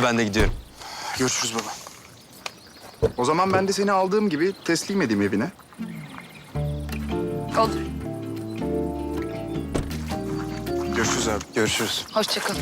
Hadi ben de gidiyorum. Görüşürüz baba. O zaman ben de seni aldığım gibi teslim edeyim evine. Olur. Görüşürüz abi. Görüşürüz. Hoşça kal.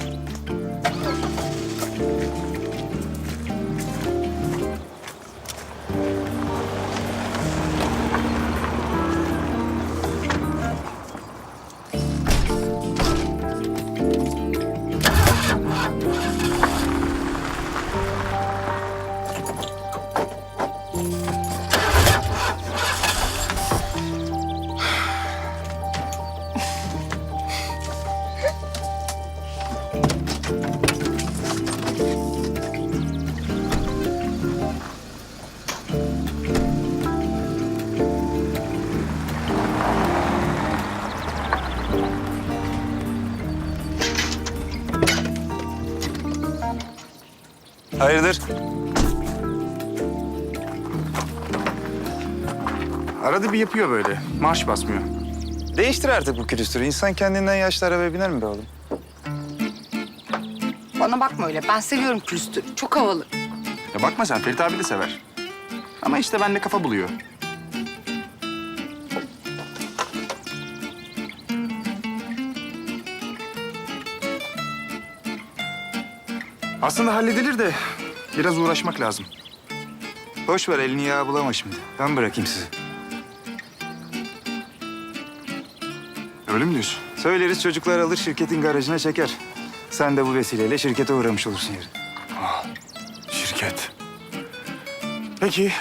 Hayırdır? Arada bir yapıyor böyle. Marş basmıyor. Değiştir artık bu külüstürü. İnsan kendinden yaşlı arabaya biner mi be oğlum? Bana bakma öyle. Ben seviyorum külüstürü. Çok havalı. Ya bakma sen Ferit abi de sever. Ama işte bende kafa buluyor. Aslında halledilir de biraz uğraşmak lazım. Boş ver elini yağ bulama şimdi. Ben bırakayım sizi. Öyle mi diyorsun? Söyleriz çocuklar alır şirketin garajına çeker. Sen de bu vesileyle şirkete uğramış olursun yarın. Şirket. Peki.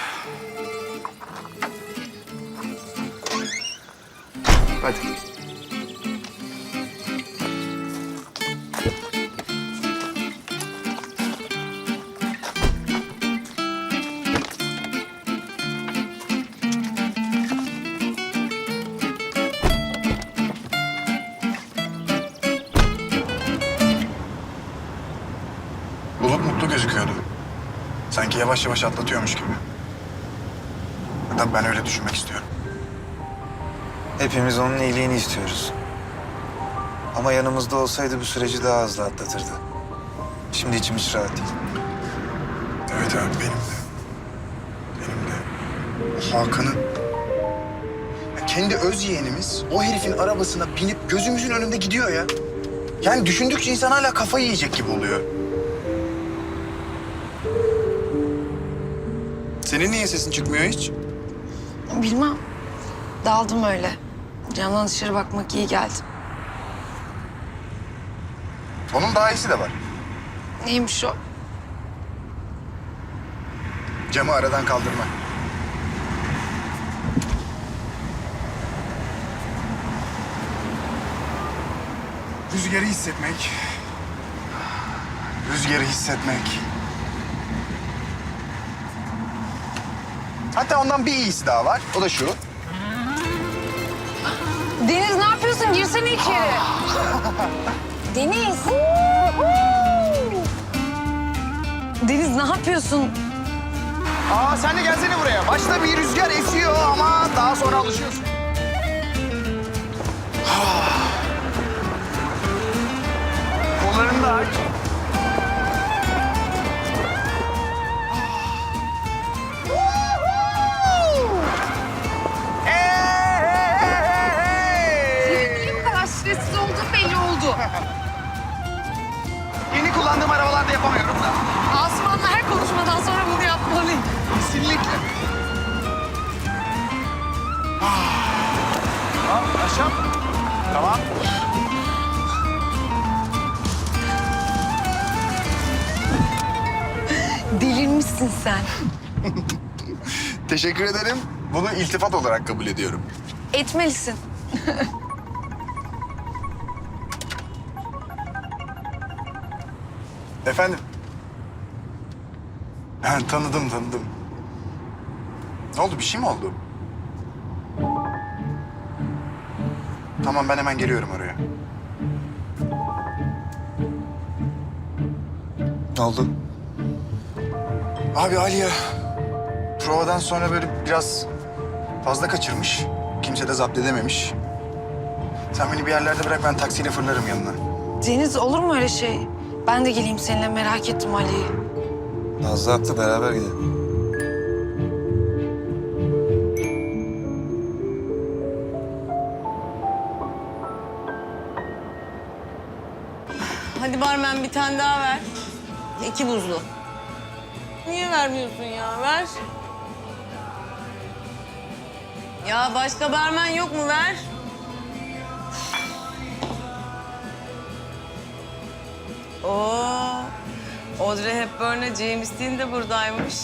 Gözüküyordu. Sanki yavaş yavaş atlatıyormuş gibi. Ya da ben öyle düşünmek istiyorum. Hepimiz onun iyiliğini istiyoruz. Ama yanımızda olsaydı bu süreci daha hızlı atlatırdı. Şimdi içimiz rahat değil. Evet abi benim de. Benim de. O Hakan'ın... Ya kendi öz yeğenimiz o herifin arabasına binip gözümüzün önünde gidiyor ya. Yani düşündükçe insan hala kafayı yiyecek gibi oluyor. Senin niye sesin çıkmıyor hiç? Bilmem. Daldım öyle. Camdan dışarı bakmak iyi geldi. Onun daha iyisi de var. Neymiş o? Camı aradan kaldırma. Rüzgarı hissetmek. Rüzgarı hissetmek. Hatta ondan bir iyisi daha var. O da şu. Deniz ne yapıyorsun? Girsene içeri. Deniz. Deniz ne yapıyorsun? Aa sen de gelsene buraya. Başta bir rüzgar esiyor ama daha sonra alışıyorsun. Kollarını da aç. Delirmişsin sen. Teşekkür ederim. Bunu iltifat olarak kabul ediyorum. Etmelisin. Efendim? Ha, tanıdım, tanıdım. Ne oldu? Bir şey mi oldu? Tamam, ben hemen geliyorum oraya. Ne oldu? Abi Aliye, provadan sonra böyle biraz fazla kaçırmış. Kimse de zapt edememiş. Sen beni bir yerlerde bırak, ben taksiyle fırlarım yanına. Deniz olur mu öyle şey? Ben de geleyim seninle merak ettim Ali'yi. Nazlı haklı beraber gidelim. Hadi barmen bir tane daha ver. İki buzlu. Niye vermiyorsun ya? Ver. Ya başka barmen yok mu? Ver. Oo. Audrey Hepburn'le James Dean de buradaymış.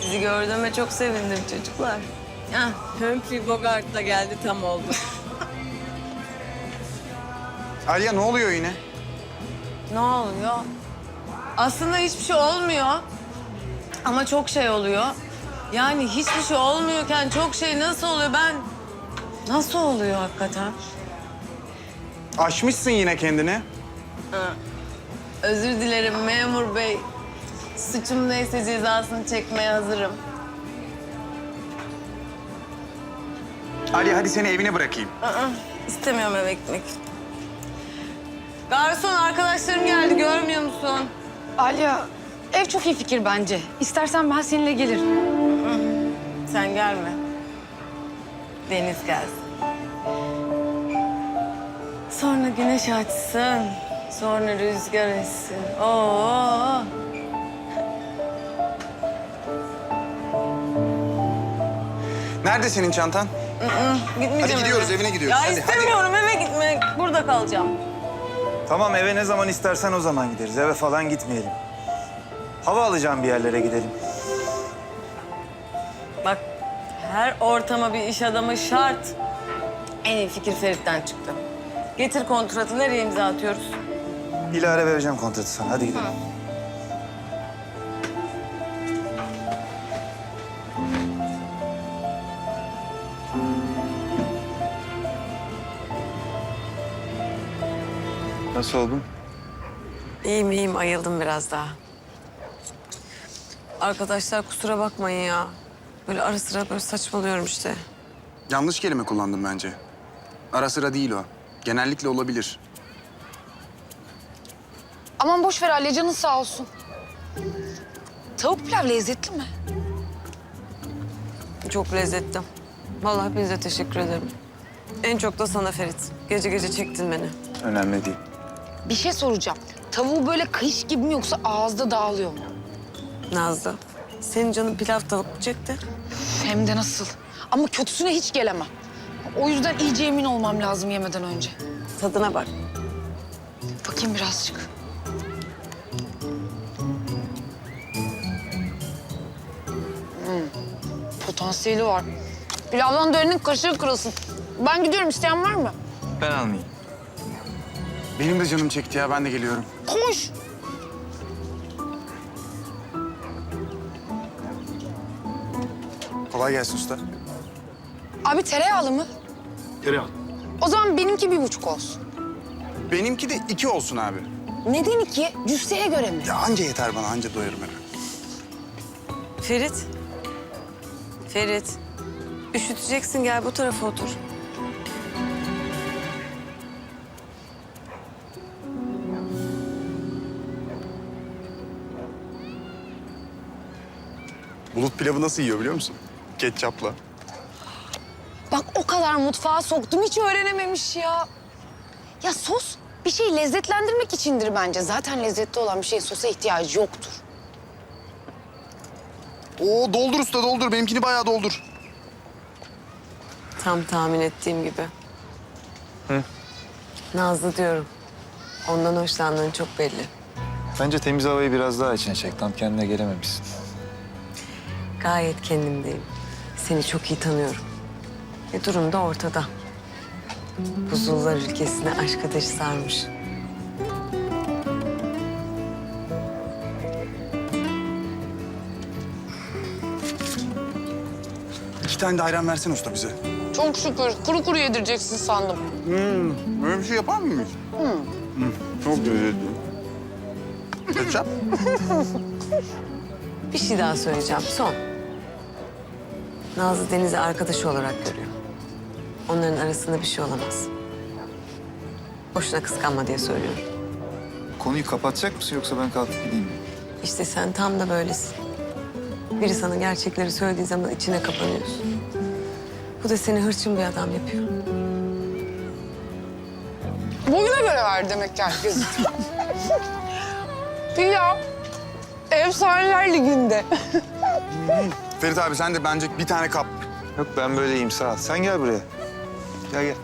Sizi gördüğüme çok sevindim çocuklar. Hah, Humphrey Bogart da geldi tam oldu. Aliye ne oluyor yine? Ne oluyor? Aslında hiçbir şey olmuyor. Ama çok şey oluyor. Yani hiçbir şey olmuyorken çok şey nasıl oluyor ben... Nasıl oluyor hakikaten? Aşmışsın yine kendini. Özür dilerim memur bey. Suçum neyse cezasını çekmeye hazırım. Ali hadi seni evine bırakayım. Aa, istemiyorum eve gitmek. Garson arkadaşlarım geldi görmüyor musun? Alya, ev çok iyi fikir bence. İstersen ben seninle gelirim. Sen gelme. Deniz gelsin. Sonra güneş açsın. Sonra rüzgar essin. Oo. Nerede senin çantan? Gitmeyeceğim Hadi gidiyoruz, eve. evine gidiyoruz. Ya Hadi, hadi. istemiyorum eve gitmek. Burada kalacağım. Tamam eve ne zaman istersen o zaman gideriz. Eve falan gitmeyelim. Hava alacağım bir yerlere gidelim. Bak her ortama bir iş adamı şart. En iyi fikir Ferit'ten çıktı. Getir kontratı nereye imza atıyoruz? Hilare vereceğim kontratı sana. Hadi gidelim. Nasıl oldun? İyiyim iyiyim ayıldım biraz daha. Arkadaşlar kusura bakmayın ya. Böyle ara sıra böyle saçmalıyorum işte. Yanlış kelime kullandım bence. Ara sıra değil o. Genellikle olabilir. Aman boş ver Alya, canın sağ olsun. Tavuk pilav lezzetli mi? Çok lezzetli. Vallahi hepinize teşekkür ederim. En çok da sana Ferit. Gece gece çektin beni. Önemli değil. Bir şey soracağım. Tavuğu böyle kayış gibi mi yoksa ağızda dağılıyor mu? Nazlı. Senin canın pilav tavuk mu çekti? Hem de nasıl. Ama kötüsüne hiç gelemem. O yüzden iyice emin olmam lazım yemeden önce. Tadına bak. Bakayım birazcık. Hmm, Potansiyeli var. Pilavdan dönenin kaşığı kırılsın. Ben gidiyorum. isteyen var mı? Ben almayayım. Benim de canım çekti ya. Ben de geliyorum. Koş. Kolay gelsin usta. Abi tereyağlı mı? Tereyağı. O zaman benimki bir buçuk olsun. Benimki de iki olsun abi. Neden iki? Cüsseye göre mi? Ya anca yeter bana. Anca doyarım eve. Ferit. Ferit. Üşüteceksin gel bu tarafa otur. Bulut pilavı nasıl yiyor biliyor musun? Ketçapla. Bak o kadar mutfağa soktum hiç öğrenememiş ya. Ya sos bir şeyi lezzetlendirmek içindir bence. Zaten lezzetli olan bir şeyin sosa ihtiyacı yoktur. Oo doldur usta doldur. Benimkini bayağı doldur. Tam tahmin ettiğim gibi. Nazlı diyorum. Ondan hoşlandığın çok belli. Bence temiz havayı biraz daha içine çek. Tam kendine gelememişsin. Gayet kendimdeyim. Seni çok iyi tanıyorum. Ve durum da ortada. Buzullar ülkesine aşk ateşi sarmış. İki tane de ayran versene usta bize. Çok şükür. Kuru kuru yedireceksin sandım. Hmm, böyle bir şey yapar mıyız? Hmm. Çok lezzetli. Ketçap? Bir şey daha söyleyeceğim. Son. Nazlı Deniz'i arkadaşı olarak görüyor. Onların arasında bir şey olamaz. Boşuna kıskanma diye söylüyorum. konuyu kapatacak mısın yoksa ben kalkıp gideyim mi? İşte sen tam da böylesin. Biri sana gerçekleri söylediği zaman içine kapanıyorsun. Bu da seni hırçın bir adam yapıyor. Boyuna göre ver demek ki herkes. Pilav. Efsaneler Ligi'nde. Ferit abi sen de bence bir tane kap. Yok ben böyleyim sağ ol. Sen gel buraya. Gel gel.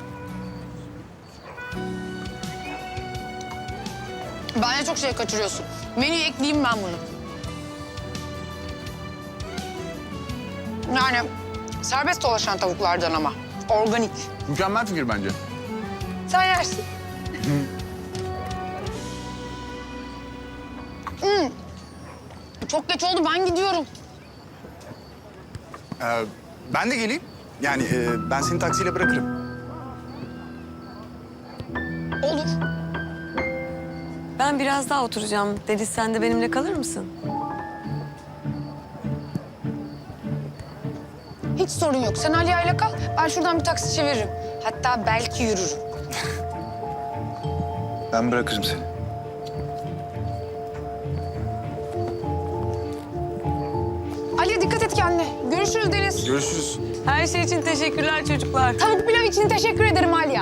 Bence çok şey kaçırıyorsun. Menüye ekleyeyim ben bunu. Yani serbest dolaşan tavuklardan ama. Organik. Mükemmel fikir bence. Sen yersin. Hmm. Çok geç oldu ben gidiyorum. Ee, ben de geleyim. Yani e, ben seni taksiyle bırakırım. Olur. Ben biraz daha oturacağım. Deniz sen de benimle kalır mısın? Hiç sorun yok. Sen Aliye ile kal. Ben şuradan bir taksi çeviririm. Hatta belki yürürüm. Ben bırakırım seni. Dikkat et kendine. Görüşürüz Deniz. Görüşürüz. Her şey için teşekkürler çocuklar. Tavuk pilav için teşekkür ederim Aliye.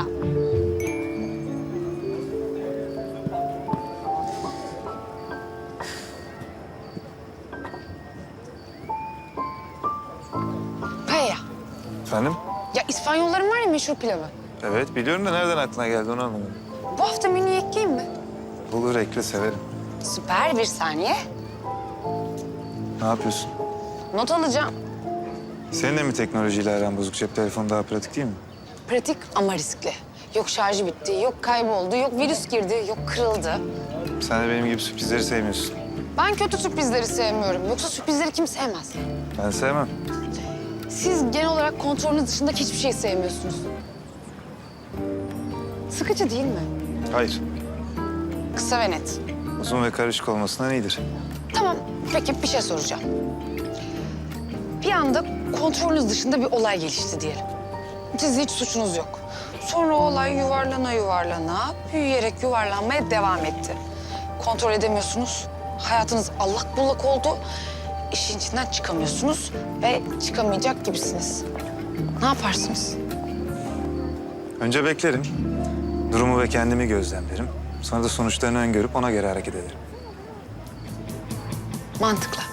Paella. Efendim? Ya İspanyolların var ya meşhur pilavı. Evet biliyorum da nereden aklına geldi onu anlamadım. Bu hafta menüye ekleyeyim mi? Olur ekle severim. Süper bir saniye. Ne yapıyorsun? Not alacağım. Senin de mi teknolojiyle aran bozuk? Cep telefonu daha pratik değil mi? Pratik ama riskli. Yok şarjı bitti, yok kayboldu, yok virüs girdi, yok kırıldı. Sen de benim gibi sürprizleri sevmiyorsun. Ben kötü sürprizleri sevmiyorum. Yoksa sürprizleri kim sevmez? Ben sevmem. Siz genel olarak kontrolünüz dışındaki hiçbir şey sevmiyorsunuz. Sıkıcı değil mi? Hayır. Kısa ve net. Uzun ve karışık olmasından iyidir. Tamam, peki bir şey soracağım. Bir anda kontrolünüz dışında bir olay gelişti diyelim. Sizin hiç suçunuz yok. Sonra o olay yuvarlana yuvarlana, büyüyerek yuvarlanmaya devam etti. Kontrol edemiyorsunuz. Hayatınız allak bullak oldu. İşin içinden çıkamıyorsunuz ve çıkamayacak gibisiniz. Ne yaparsınız? Önce beklerim. Durumu ve kendimi gözlemlerim. Sonra da sonuçlarını öngörüp ona göre hareket ederim. Mantıklı.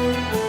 Música